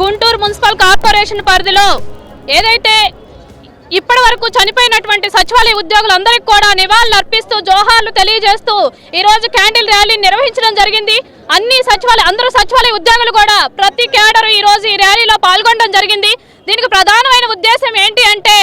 Guntur municipal corporation పరిధిలో ఏదైతే ఇప్పటి వరకు చనిపోయినటువంటి సచివాలయ ఉద్యోగులందరికీ కూడా నివాళులు అర్పిస్తూ జోహార్లు తెలియజేస్తూ ఈ రోజు క్యాండిల్ ర్యాలీని నిర్వహించడం జరిగింది. అన్ని సచివాలయ అందరూ సచివాలయ ఉద్యోగులు కూడా ప్రతి కేడర్ ఈ రోజు ఈ ర్యాలీలో పాల్గొనడం జరిగింది. దీనికి ప్రధానమైన ఉద్దేశం ఏంటి అంటే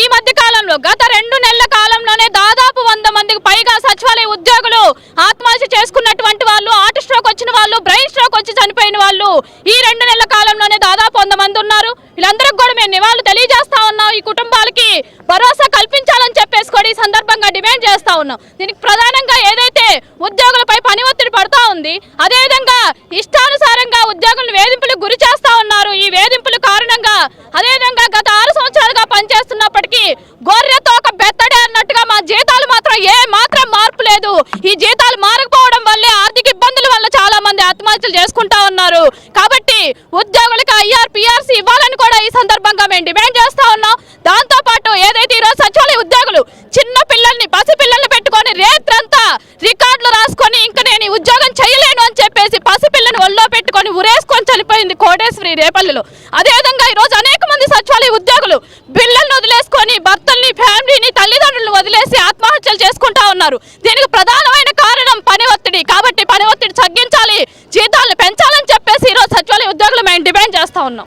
ఈ మధ్య కాలంలో గత రెండు నెలల కాలంలోనే దాదాపు వంద మందికి పైగా సచివాలయ ఉద్యోగులు ఆత్మహత్య చేసుకున్నటువంటి వాళ్ళు హార్ట్ స్ట్రోక్ వచ్చిన వాళ్ళు బ్రెయిన్ వచ్చి చనిపోయిన వాళ్ళు ఈ రెండు నెలల కాలంలోనే దాదాపు వంద మంది ఉన్నారు. వీళ్ళందరికి కూడా మేము నివాళులు తెలియజేస్తా ఉన్నాం. ఈ కుటుంబాలకి భరోసా కల్పించాలని చెప్పేసి కూడా ఈ సందర్భంగా డిమాండ్ చేస్తా ఉన్నాం. దీనికి ప్రధానంగా ఏదైతే ఉద్యోగులపై పని ఒత్తిడి పడతా ఉంది అదేవిధంగా ఇష్టానుసారంగా ఉద్యోగులను వేధింపులకు గురి చేస్తా ఉన్నారు. ఈ వేధింపుల కారణంగా అదేవిధంగా గత ఆరు సంవత్సరాలుగా పనిచేస్తున్నప్పటికీ గొర్రెతో ఒక బెత్తడే అన్నట్టుగా మా జీతాలు మాత్రం ఏ మాత్రం మార్పు లేదు. ఈ జీతాలు ఆత్మహత్యలు చేసుకుంటా ఉన్నారు. కాబట్టి ఉద్యోగులకు ఐఆర్ పిఆర్సీ ఇవ్వాలని కూడా ఈ సందర్భంగా మేము డిమాండ్ చేస్తా ఉన్నాం. దాంతో పాటు ఏదైతే ఈరోజు సచివాలయ ఉద్యోగులు చిన్న పిల్లల్ని పసి పిల్లల్ని పెట్టుకొని రేత్రంతా రికార్డులు రాసుకొని ఇంకా నేను ఈ ఉద్యోగం చేయలేను అని చెప్పేసి పసి పిల్లని ఒళ్ళో పెట్టుకొని ఉరేసుకొని చనిపోయింది కోటేశ్వరి రేపల్లిలో. అదేవిధంగా ఈరోజు అనేక